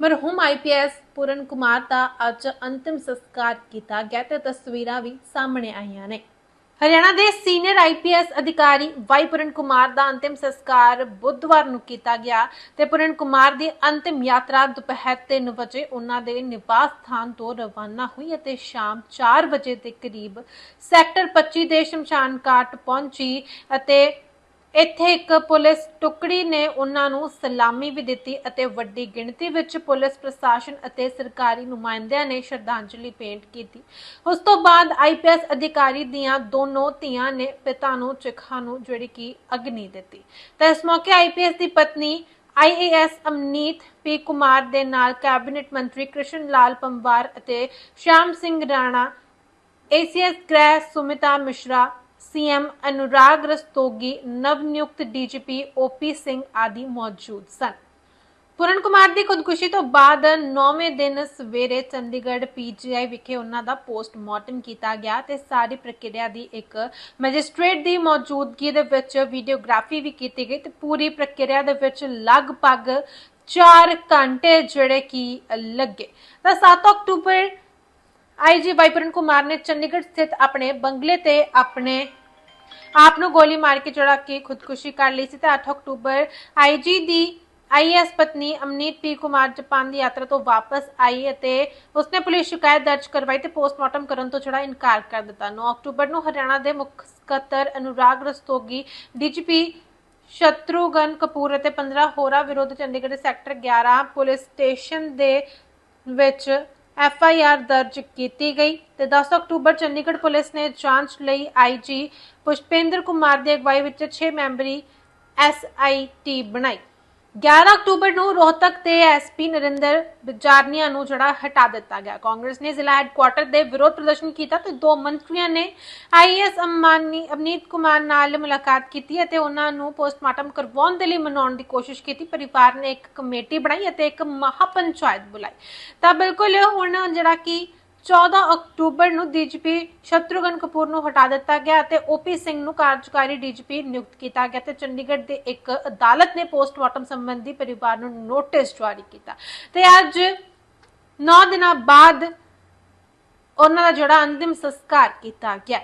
ਮਰਹੂਮ IPS ਪੂਰਨ ਕੁਮਾਰ ਦਾ ਅੱਜ ਅੰਤਿਮ ਸੰਸਕਾਰ ਕੀਤਾ ਗਿਆ ਤੇ ਤਸਵੀਰਾਂ ਵੀ ਸਾਹਮਣੇ ਆਈਆਂ ਨੇ। ਹਰਿਆਣਾ ਦੇ ਸੀਨੀਅਰ ਆਈਪੀਐਸ ਅਧਿਕਾਰੀ ਵਾਈ ਪੂਰਨ ਕੁਮਾਰ ਦਾ ਅੰਤਿਮ ਸੰਸਕਾਰ ਬੁੱਧਵਾਰ ਨੂੰ ਕੀਤਾ ਗਿਆ ਤੇ ਪੂਰਨ ਕੁਮਾਰ ਦੀ ਅੰਤਿਮ ਯਾਤਰਾ ਦੁਪਹਿਰ 3 ਵਜੇ ਉਹਨਾਂ ਦੇ ਨਿਵਾਸ ਸਥਾਨ ਤੋਂ ਰਵਾਨਾ ਹੋਈ ਅਤੇ ਸ਼ਾਮ 4 ਵਜੇ ਦੇ ਕਰੀਬ ਸੈਕਟਰ 25 ਦੇ ਸ਼ਮਸ਼ਾਨ ਘਾਟ ਪਹੁੰਚੀ ਅਤੇ ਇੱਥੇ ਇੱਕ ਪੁਲਿਸ ਟੁਕੜੀ ਨੇ ਉਹਨਾਂ ਨੂੰ ਸਲਾਮੀ ਵੀ ਦਿੱਤੀ ਅਤੇ ਵੱਡੀ ਗਿਣਤੀ ਵਿੱਚ ਪੁਲਿਸ ਪ੍ਰਸ਼ਾਸਨ ਅਤੇ ਸਰਕਾਰੀ ਨੁਮਾਇੰਦਿਆਂ ਨੇ ਸ਼ਰਧਾਂਜਲੀ ਭੇਂਟ ਕੀਤੀ। ਉਸ ਤੋਂ ਬਾਅਦ ਆਈਪੀਐਸ ਅਧਿਕਾਰੀ ਦੀਆਂ ਦੋਨੋਂ ਧੀਆਂ ਨੇ ਪਿਤਾ ਨੂੰ, ਚਿਖਾ ਨੂੰ ਜਿਹੜੀ ਕਿ ਅਗਨੀ ਦਿੱਤੀ। ਤਾਂ ਇਸ ਮੌਕੇ ਆਈਪੀਐਸ ਦੀ ਪਤਨੀ ਆਈਏਐਸ ਅਮਨੀਤ ਪੀ ਕੁਮਾਰ ਦੇ ਨਾਲ ਕੈਬਨਿਟ ਮੰਤਰੀ ਕ੍ਰਿਸ਼ਨ ਲਾਲ ਪੰਵਾਰ ਅਤੇ ਸ਼ਾਮ ਸਿੰਘ ਰਾਣਾ ਏਸੀਐਸ ਗ੍ਰਹਿ ਸੁਮਿਤਾ ਮਿਸ਼ਰਾ ਸੀਐਮ ਅਨੁਰਾਗ ਰਸਤੋਗੀ ਨਵ ਡੀਜੀਪੀ ਓਪੀ ਸਿੰਘ ਆਦਿ ਮੌਜੂਦ ਸਨ। ਪੂਰਨ ਕੁਮਾਰ ਦੀ ਖੁਦਕੁਸ਼ੀ ਤੋਂ ਬਾਅਦ 9ਵੇਂ ਦਿਨ ਸਵੇਰੇ ਚੰਡੀਗੜ੍ਹ ਪੀਜੀਆਈ ਵਿਖੇ ਉਹਨਾਂ ਦਾ ਪੋਸਟਮਾਰਟਮ ਕੀਤਾ ਗਿਆ ਤੇ ਸਾਰੀ ਪ੍ਰਕਿਰਿਆ ਦੀ ਇੱਕ ਮੈਜਿਸਟ੍ਰੇਟ ਦੀ ਮੌਜੂਦਗੀ ਦੇ ਵਿੱਚ ਵੀਡੀਓਗ੍ਰਾਫੀ ਵੀ ਕੀਤੀ ਗਈ ਤੇ ਪੂਰੀ ਪ੍ਰਕਿਰਿਆ ਦੇ ਵਿੱਚ ਲਗਭਗ 4 ਘੰਟੇ ਜਿਹੜੇ ਕਿ ਲੱਗੇ। ਤਾਂ 7 ਅਕਤੂਬਰ ਆਈਜੀ ਵਾਈਪਰਨ ਕੁਮਾਰ ਨੇ ਚੰਡੀਗੜ੍ਹ ਸਥਿਤ ਆਪਣੇ ਬੰਗਲੇ ਤੇ ਆਪਣੇ ਆਪ ਨੂੰ ਗੋਲੀ ਮਾਰ ਕੇ ਚੜਾ ਕੇ ਖੁਦਕੁਸ਼ੀ ਕਰ ਲਈ ਸੀ ਤੇ 8 ਅਕਤੂਬਰ ਆਈਜੀ ਦੀ ਆਈਐਸ ਪਤਨੀ ਅਮਨੀਤ ਪੀ ਕੁਮਾਰ ਜਾਪਾਨ ਦੀ ਯਾਤਰਾ ਤੋਂ ਵਾਪਸ ਆਈ ਅਤੇ ਉਸਨੇ ਪੁਲਿਸ ਸ਼ਿਕਾਇਤ ਦਰਜ ਕਰਵਾਈ ਤੇ ਪੋਸਟਮਾਰਟਮ ਕਰਨ ਤੋਂ ਜਿਹੜਾ ਇਨਕਾਰ ਕਰ ਦਿੱਤਾ। 9 ਅਕਤੂਬਰ ਨੂੰ ਹਰਿਆਣਾ ਦੇ ਮੁੱਖ ਸਕੱਤਰ ਅਨੁਰਾਗ ਰਸਤੋਗੀ, ਡੀਜੀਪੀ ਸ਼ਤਰੂਗਨ ਕਪੂਰ ਅਤੇ 15 ਹੋਰਾਂ ਵਿਰੁੱਧ ਚੰਡੀਗੜ੍ਹ ਸੈਕਟਰ 11 ਪੁਲਿਸ ਸਟੇਸ਼ਨ ਦੇ ਵਿੱਚ ਐਫ ਆਈ ਆਰ ਦਰਜ ਕੀਤੀ ਗਈ ਤੇ 10 ਅਕਤੂਬਰ ਚੰਡੀਗੜ੍ਹ ਪੁਲਿਸ ਨੇ ਜਾਂਚ ਲਈ ਆਈ ਜੀ ਪੁਸ਼ਪੇਂਦਰ ਕੁਮਾਰ ਦੀ ਅਗਵਾਈ ਵਿੱਚ 6 ਮੈਂਬਰੀ ਐਸ ਆਈ ਟੀ ਬਣਾਈ। 11 ਅਕਤੂਬਰ ਨੂੰ ਰੋਹਤਕ ਤੇ ਐਸਪੀ ਨਰਿੰਦਰ ਬਿਜਾਰਨੀਆ ਨੂੰ ਜਿਹੜਾ ਹਟਾ ਦਿੱਤਾ ਗਿਆ। ਕਾਂਗਰਸ ਨੇ ਜ਼ਿਲ੍ਹਾ ਹੈੱਡਕੁਆਟਰ ਦੇ ਵਿਰੋਧ ਪ੍ਰਦਰਸ਼ਨ ਕੀਤਾ ਤੇ ਦੋ ਮੰਤਰੀਆਂ ਨੇ ਆਈਐਸ ਅਮਾਨੀ ਅਵਨੀਤ ਕੁਮਾਰ ਨਾਲ ਮੁਲਾਕਾਤ ਕੀਤੀ ਅਤੇ ਉਹਨਾਂ ਨੂੰ ਪੋਸਟਮਾਰਟਮ ਕਰਵਾਉਣ ਦੇ ਲਈ ਮਨਾਉਣ ਦੀ ਕੋਸ਼ਿਸ਼ ਕੀਤੀ। ਪਰਿਵਾਰ ਨੇ ਇੱਕ ਕਮੇਟੀ ਬਣਾਈ ਅਤੇ ਇੱਕ ਮਹਾਪੰਚਾਇਤ ਬੁਲਾਈ। ਤਾਂ ਬਿਲਕੁਲ ਹੁਣ ਜਿਹੜਾ ਕਿ 14 ਅਕਤੂਬਰ ਨੂੰ ਡੀਜੀਪੀ ਸ਼ਤਰੂਗਨ ਕਪੂਰ ਨੂੰ ਹਟਾ ਦਿੱਤਾ ਗਿਆ ਅਤੇ ਓਪੀ ਸਿੰਘ ਨੂੰ ਕਾਰਜਕਾਰੀ ਡੀਜੀਪੀ ਨਿਯੁਕਤ ਕੀਤਾ ਗਿਆ ਤੇ ਚੰਡੀਗੜ੍ਹ ਦੇ ਇੱਕ ਅਦਾਲਤ ਨੇ ਪੋਸਟਮਾਰਟਮ ਸੰਬੰਧੀ ਪਰਿਵਾਰ ਨੂੰ ਨੋਟਿਸ ਜਾਰੀ ਕੀਤਾ। ਤੇ ਅੱਜ 9 ਦਿਨਾਂ ਬਾਅਦ ਉਹਨਾਂ ਦਾ ਜਿਹੜਾ ਅੰਤਿਮ ਸੰਸਕਾਰ ਕੀਤਾ ਗਿਆ।